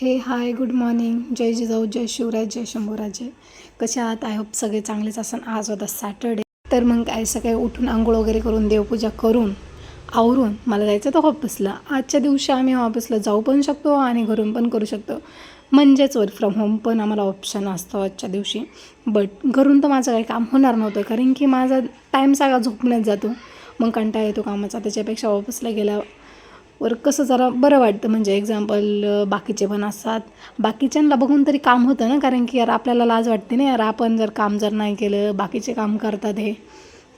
हे hi good morning जय जिजाऊ जय शिवराज जय शंभूराजय कसे आहात? आय होप सगळे चांगलेच असन. आज होता सॅटर्डे तर मग काय सकाळी उठून आंघोळ वगैरे करून देवपूजा करून आवरून मला जायचं तर ऑफिसला आजच्या दिवशी आम्ही ऑफिसला जाऊ पण शकतो आणि घरून पण करू शकतो. म्हणजेच वर्क फ्रॉम होम पण आम्हाला ऑप्शन असतो आजच्या दिवशी. बट घरून तर माझं काही काम होणार नव्हतं कारण की माझा टाईम सगळा झोपण्यात जातो. मग कंटाळा येतो कामाचा. त्याच्यापेक्षा ऑफिसला गेला वर कसं जरा बरं वाटतं. म्हणजे एक्झाम्पल बाकीचे पण असतात. बाकीच्यांना बघून तरी काम होतं ना कारण की यार आपल्याला लाज वाटते ना यार आपण जर काम जर नाही केलं बाकीचे काम करतात हे.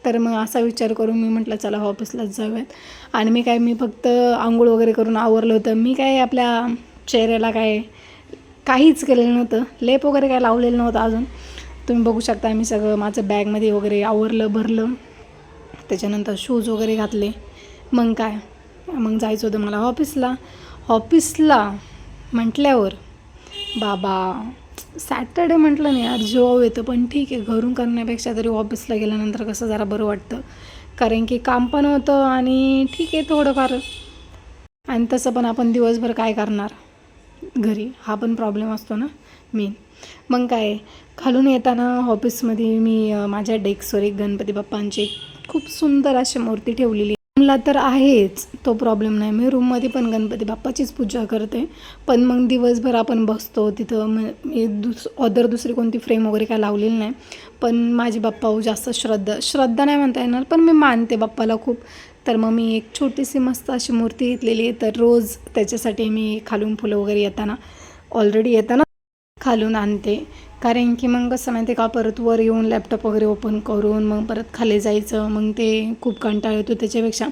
तर मग असा विचार करून मी म्हटलं चला ऑफिसलाच जाऊयात. आणि मी काय मी फक्त आंघोळ वगैरे करून आवरलं होतं. मी काय आपल्या चेहऱ्याला काय काहीच केलेलं नव्हतं. लेप वगैरे काय लावलेलं नव्हतं अजून. तुम्ही बघू शकता मी सगळं माझं बॅगमध्ये वगैरे आवरलं भरलं. त्याच्यानंतर शूज वगैरे घातले. मग काय? मग जायचं होतं मला ऑफिसला. ऑफिसला म्हटल्यावर बाबा सॅटर्डे म्हटलं नाही यार जॉब येतं पण ठीक आहे घरून करण्यापेक्षा तरी ऑफिसला गेल्यानंतर कसं जरा बरं वाटतं. कारण की काम पण होतं आणि ठीक आहे थोडंफार. आणि तसं पण आपण दिवसभर काय करणार? घरी हा पण प्रॉब्लेम असतो ना मेन मग काय खालून येताना ऑफिसमध्ये मी माझ्या डेस्कवर एक गणपती बाप्पांची एक खूप सुंदर अशी मूर्ती ठेवलेली मला तर आहेच तो प्रॉब्लेम नाही. मी रूममध्ये पण गणपती बाप्पाचीच पूजा करते. पण मग दिवसभर आपण बसतो तिथं मग मी दुस अदर दुसरी कोणती फ्रेम वगैरे काय लावलेली नाही. पण माझी बाप्पा हो जास्त श्रद्धा श्रद्धा नाही म्हणता येणार पण मी मानते बाप्पाला खूप. तर मग मी एक छोटीशी मस्त अशी मूर्ती घेतलेली आहे. तर रोज त्याच्यासाठी मी खालून फुलं वगैरे येताना ऑलरेडी येताना खालून आणते. कारण की मग कसं माहिती आहे का परत वर येऊन लॅपटॉप वगैरे ओपन करून मग परत खाली जायचं मग ते खूप कंटाळ येतो त्याच्यापेक्षा.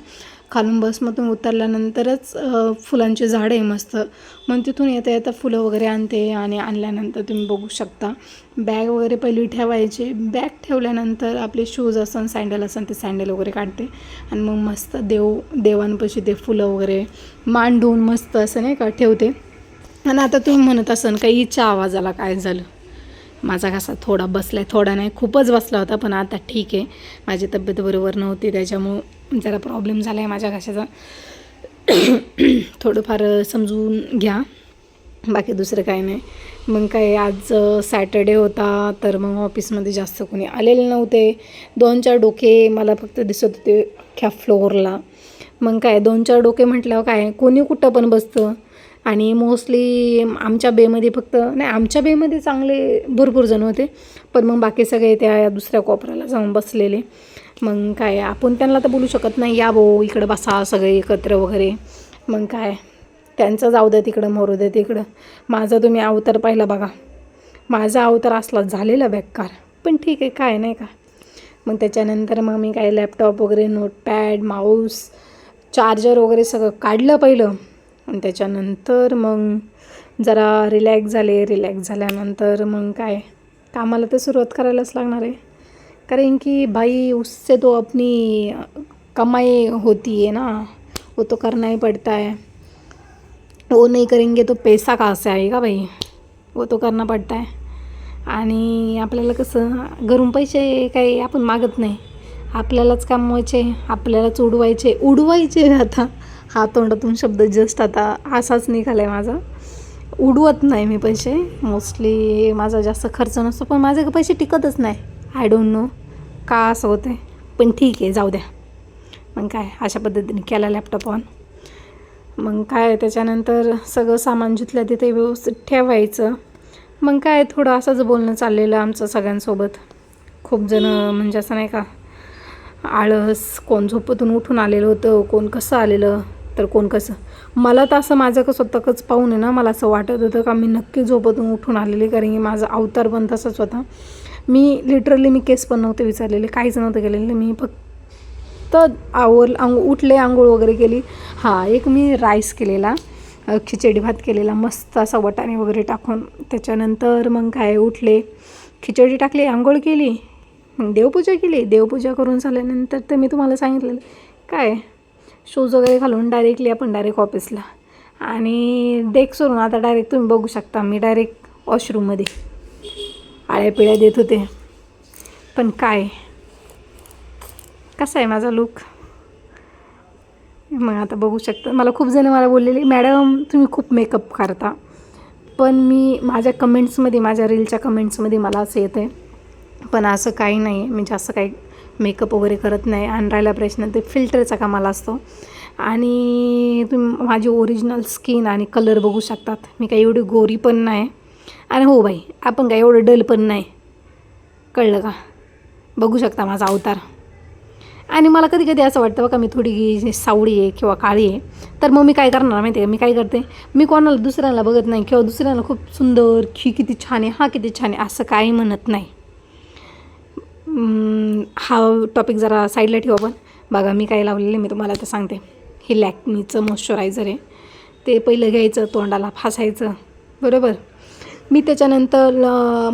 खालून बसमधून उतरल्यानंतरच फुलांचे फुलांची झाडं आहे मस्त. मग तिथून येता येता फुलं वगैरे आणते आणि आणल्यानंतर तुम्ही बघू शकता. बॅग वगैरे पहिली ठेवायचे. बॅग ठेवल्यानंतर आपले शूज असन सँडल असन ते सँडल वगैरे काढते. आणि मग मस्त देव देवांपाशी ते फुलं वगैरे मांडून मस्त असं नाही का ठेवते. आणि आता तुम्ही म्हणत असन काही इच्छा आवाजाला काय झालं? माझा घसा थोडा बसला आहे थोडा नाही खूपच बसला होता पण आता ठीक आहे. माझी तब्येत बरोबर नव्हती त्याच्यामुळं जरा प्रॉब्लेम झाला आहे माझ्या घशाचा. थोडंफार समजून घ्या. बाकी दुसरं काही नाही. मग काय आज सॅटर्डे होता तर मग ऑफिसमध्ये जास्त कोणी आलेले नव्हते. दोन चार डोके मला फक्त दिसत होते अख्ख्या फ्लोअरला मग काय दोन चार डोके म्हटल्यावर काय कोणी कुठं पण बसतं. आणि मोस्टली आमच्या बेमध्ये फक्त नाही आमच्या बेमध्ये चांगले भरपूर जण होते. पण मग बाकी सगळे त्या दुसऱ्या कोपऱ्याला जाऊन बसलेले. मग काय आपण त्यांना तर बोलू शकत नाही या भाऊ इकडं बसा सगळे एकत्र वगैरे. मग काय त्यांचं जाऊ द्या तिकडं मरू द्या तिकडं. माझा तुम्ही अवतार पाहिला बघा. माझा अवतार असला झालेला बेकार. पण ठीक आहे काय नाही का. मग त्याच्यानंतर मग मी काय लॅपटॉप वगैरे नोटपॅड माऊस चार्जर वगैरे सगळं काढलं पहिलं. आणि त्याच्यानंतर मग जरा रिलॅक्स झाले. रिलॅक्स झाल्यानंतर मग काय? कामाला तर सुरुवात करायलाच लागणार आहे. कारण की भाई उससे तो अपनी कमाई होती है ना. वो तो करना ही पड़ता है वो नहीं करेंगे तो पैसा कहाँ से आएगा भाई? वो तो करना पड़ता है आणि आपल्याला कसं घरून पैसे काही आपण मागत नाही. आपल्यालाच कमवायचे आपल्यालाच उडवायचे. उडवायचे आता. हा तोंडातून शब्द जस्ट आता असाच निघाला आहे माझा. उडवत नाही मी पैसे. मोस्टली माझा जास्त खर्च नसतो पण माझे पैसे टिकतच नाही. आय डोंट नो का असं होतं आहे पण ठीक आहे जाऊ द्या. मग काय अशा पद्धतीने केला लॅपटॉप ऑन मग काय त्याच्यानंतर सगळं सामान जिथल्या तिथे व्यवस्थित ठेवायचं. मग काय थोडं असंच बोलणं चाललेलं आमचं सगळ्यांसोबत. खूप जणं म्हणजे असं नाही का आळस कोण झोपतून उठून आलेलं होतं कोण कसं आलेलं. तर कोण कसं? मला तर असं माझं कसं स्वतःच पाहून आहे ना मला असं वाटत होतं का मी नक्की झोपतून उठून आलेली कारण की माझा अवतार पण तसंच होता. मी लिटरली मी केस पण नव्हते विचारलेले काहीच नव्हतं केलेले. मी फक्त आवर आंग उठले आंघोळ वगैरे केली. हां एक मी राईस केलेला खिचडी भात केलेला मस्त असा वटाणे वगैरे टाकून. त्याच्यानंतर मग काय उठले खिचडी टाकली आंघोळ केली मग देवपूजा केली. देवपूजा करून झाल्यानंतर तर मी तुम्हाला सांगितलेलं काय? शूज वगैरे घालून डायरेक्टली आपण डायरेक्ट ऑफिसला आणि डेस्कवरून आता डायरेक्ट तुम्ही बघू शकता मी डायरेक्ट वॉशरूममध्ये आळ्या पिळ्या देत होते. पण काय? कसा आहे माझा लुक मग आता बघू शकता. मला खूप जण मला बोललेली मॅडम तुम्ही खूप मेकअप करता. पण मी माझ्या कमेंट्समध्ये माझ्या रीलच्या कमेंट्समध्ये मला असं येतं आहे पण असं काही नाही. आहे मी जास्त काही मेकअप वगैरे करत नाही. आणि राहिला प्रश्न ते फिल्टरचा कामाला असतो. आणि तुम्ही माझी ओरिजिनल स्किन आणि कलर बघू शकतात. मी काही एवढी गोरी पण नाही. आणि हो बाई आपण काय एवढं डल पण नाही. कळलं का? बघू शकता माझा अवतार. आणि मला कधी कधी असं वाटतं बघा मी थोडी सावळी आहे किंवा काळी आहे तर मग मी काय करणार माहिती आहे का? मी काय करते? मी कोणाला दुसऱ्याला बघत नाही किंवा दुसऱ्याला खूप सुंदर की किती छान आहे हा किती छान आहे असं काही म्हणत नाही. हा टॉपिक जरा साईडला ठेवा पण बघा मी काय लावलेलं आहे मी तुम्हाला आता सांगते. हे लॅक्मीचं मॉइश्चरायझर आहे. ते पहिलं घ्यायचं तोंडाला फासायचं. बरोबर? मी त्याच्यानंतर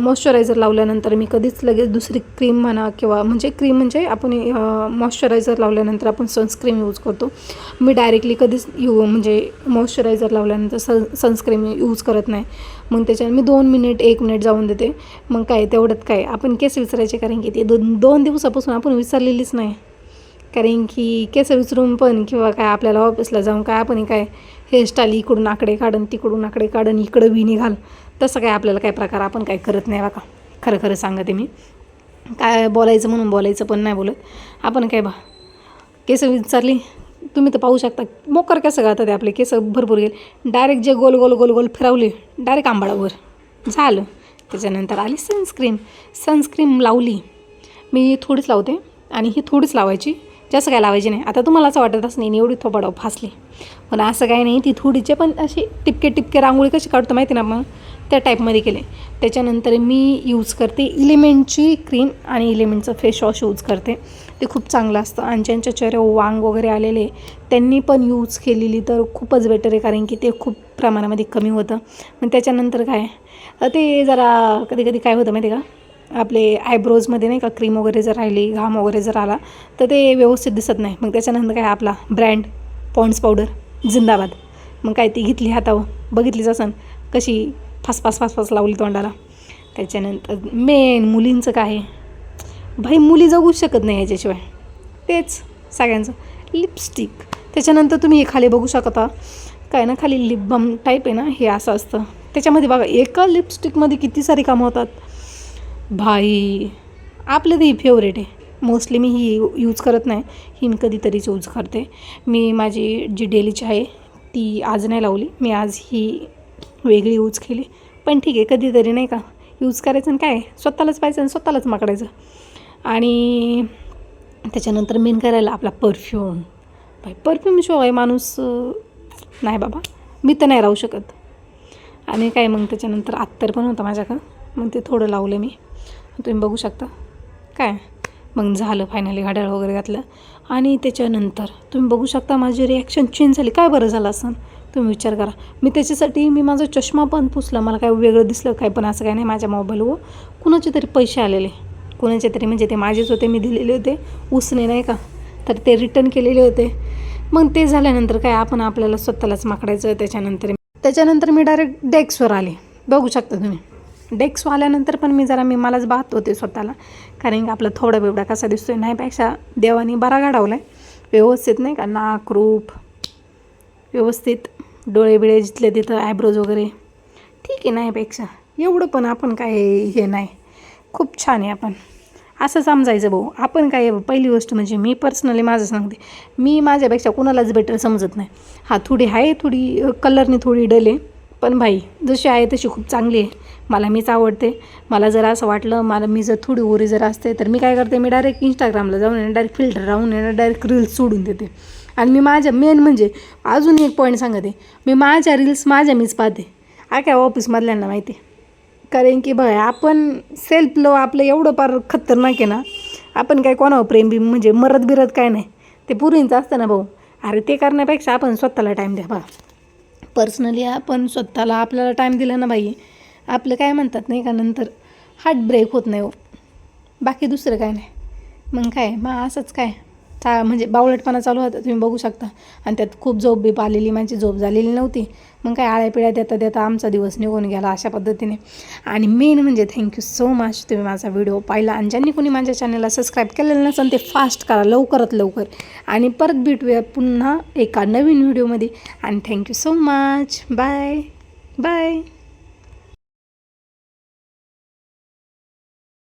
मॉइश्चरायझर लावल्यानंतर मी कधीच लगेच दुसरी क्रीम म्हणा किंवा म्हणजे क्रीम म्हणजे आपण मॉइश्चरायझर लावल्यानंतर आपण सनस्क्रीम यूज करतो. मी डायरेक्टली कधीच यू म्हणजे मॉइश्चरायझर लावल्यानंतर सन सनस्क्रीम यूज करत नाही. मग त्याच्यानं मी दोन मिनिट एक मिनिट जाऊन देते. मग काय तेवढ्यात काय? आपण केस विसरायचे कारण की ते दोन दोन दिवसापासून आपण विसरलेलीच नाही. कारण की केस विसरून पण किंवा काय आपल्याला ऑफिसला जाऊन काय आपण काय हेअरस्टाईल इकडून आकडे काढन तिकडून आकडे काढन इकडं बी निघाल. तसं काय आपल्याला काय प्रकार आपण काय करत नाही बघा. खरं खरं सांगते मी. काय बोलायचं म्हणून बोलायचं पण नाही बोलत. आपण काय बा केस विचारली तुम्ही तर पाहू शकता. मोकर कसं गातात आपले केस भरपूर गेले. डायरेक्ट जे गोल गोल गोल गोल फिरवले डायरेक्ट आंबाळावर झालं. त्याच्यानंतर आली सनस्क्रीम सनस्क्रीम लावली. मी थोडीच लावते आणि ही थोडीच लावायची. जास्त काय लावायची नाही. आता तुम्हाला असं वाटत असं नाही एवढी थोपाडाव फासली. पण असं काही नाही ती थोडीचे पण अशी टिपके टिपके रांगोळी कशी काढतो माहिती ना मग? त्या टाईपमध्ये केले. त्याच्यानंतर मी यूज करते इलिमेंटची क्रीम आणि इलिमेंटचं फेस वॉश यूज करते. ते खूप चांगलं असतं. आणि ज्यांच्या चेहऱ्यावर वांग वगैरे आलेले त्यांनी पण यूज केलेली तर खूपच बेटर आहे. कारण की ते खूप प्रमाणामध्ये कमी होतं. मग त्याच्यानंतर काय? ते जरा कधी कधी काय होतं माहिती आहे का? आपले आयब्रोजमध्ये नाही का क्रीम वगैरे जर राहिली घाम वगैरे जर आला तर ते व्यवस्थित दिसत नाही. मग त्याच्यानंतर काय आपला ब्रँड पॉन्ड्स पावडर जिंदाबाद. मग काय ती घेतली हातावर. बघितलीच असन कशी फास फासफास फास फास लावली तोंडाला. त्याच्यानंतर मेन मुलींचं काय आहे? भाई मुली जगूच शकत नाही ह्याच्याशिवाय. तेच सगळ्यांचं. लिपस्टिक त्याच्यानंतर तुम्ही हे खाली बघू शकता. काय ना खाली लिपबम टाईप आहे ना हे असं असतं. त्याच्यामध्ये बघा एका लिपस्टिकमध्ये किती सारी कामं होतात? भाई आपलं ते फेवरेट आहे. मोस्टली मी ही यूज करत नाही. ही मी कधीतरीच यूज करते. मी माझी जी डेलीची आहे ती आज नाही लावली. मी आज ही वेगळी यूज केली. पण ठीक आहे कधीतरी नाही का यूज करायचं आणि काय स्वतःलाच पाहायचं आणि स्वतःलाच माकडायचं. आणि त्याच्यानंतर मेन करायला आपला परफ्यूम भाई परफ्यूम शिवाय माणूस नाही बाबा मी तर नाही राहू शकत. आणि काय मग त्याच्यानंतर अत्तर पण होतं माझ्याकडं. मग ते थोडं लावलं मी. तुम्ही बघू शकता. काय? मग झालं फायनली घड्याळ वगैरे घातलं. आणि त्याच्यानंतर तुम्ही बघू शकता माझी रिॲक्शन चेंज झाली. काय बरं झालं असं? तुम्ही विचार करा. मी त्याच्यासाठी मी माझा चष्मा पण पुसला. मला काय वेगळं दिसलं काय पण असं काय नाही माझ्या मोबाईलवर कुणाचे तरी पैसे आलेले. कुणाचे तरी म्हणजे ते माझेच होते मी दिलेले होते. उसने नाही का? तर ते रिटर्न केलेले होते. मग ते झाल्यानंतर काय आपण आपल्याला स्वतःलाच माकडायचं. त्याच्यानंतर त्याच्यानंतर मी डायरेक्ट डेस्कवर आले. बघू शकता तुम्ही. डेस्क आल्यानंतर पण मी जरा मी मलाच बाहत होते स्वतःला. कारण की आपला थोडा बिवडा कसा दिसतोय नाहीपेक्षा देवानी बरा गाढवला आहे व्यवस्थित नाही का? नाक रूप व्यवस्थित. डोळे बिळे जिथले तिथं आयब्रोज वगैरे. ठीक आहे नाहीपेक्षा एवढं पण आपण काय हे नाही. खूप छान आहे आपण. असं समजायचं भाऊ. आपण काय पहिली गोष्ट म्हणजे मी पर्सनली माझं सांगते. मी माझ्यापेक्षा कुणालाच बेटर समजत नाही. हा थोडी आहे थोडी कलरनी थोडी डल आहे. पण भाई जशी आहे तशी खूप चांगली आहे. मला मीच आवडते. मला जर असं वाटलं मला मी जर थोडी ओरी जर असते तर मी काय करते मी डायरेक्ट इंस्टाग्रामला जाऊन डायरेक्ट फिल्टर राहून डायरेक्ट रील्स सोडून देते. आणि मी माझ्या मेन म्हणजे अजून एक पॉईंट सांगते. मी माझ्या रील्स माझ्या मीच पाहते. हा काय ऑफिसमधल्यांना माहिती आहे. कारण की बघा आपण सेल्फ लव आपलं एवढं फार खतरनाक आहे ना आपण काय कोणावर प्रेम बी म्हणजे मरत बिरत काय नाही. ते पुरींचं असतं ना भाऊ. अरे ते करण्यापेक्षा आपण स्वतःला टाईम द्या बघा पर्सनली आपण स्वतःला आपल्याला टाईम दिला ना बाई. आपलं काय म्हणतात नाही का नंतर हार्ट ब्रेक होत नाही हो. बाकी दुसरं काय नाही. मग काय मग असंच काय. चा म्हणजे बावळटपणा चालू होता तुम्ही बघू शकता. आणि त्यात खूप झोप बीप आलेली माझी झोप झालेली नव्हती. मग काय आळ्यापिळ्या देता देता आमचा दिवस निघून गेला अशा पद्धतीने. आणि मेन म्हणजे थँक्यू सो मच तुम्ही माझा व्हिडिओ पाहिला. आणि ज्यांनी कोणी माझ्या चॅनलला सबस्क्राईब केलेलं नसेल ते फास्ट करा लवकरात लवकर. आणि परत भेटूया पुन्हा एका नवीन व्हिडिओमध्ये आणि thank you so much bye bye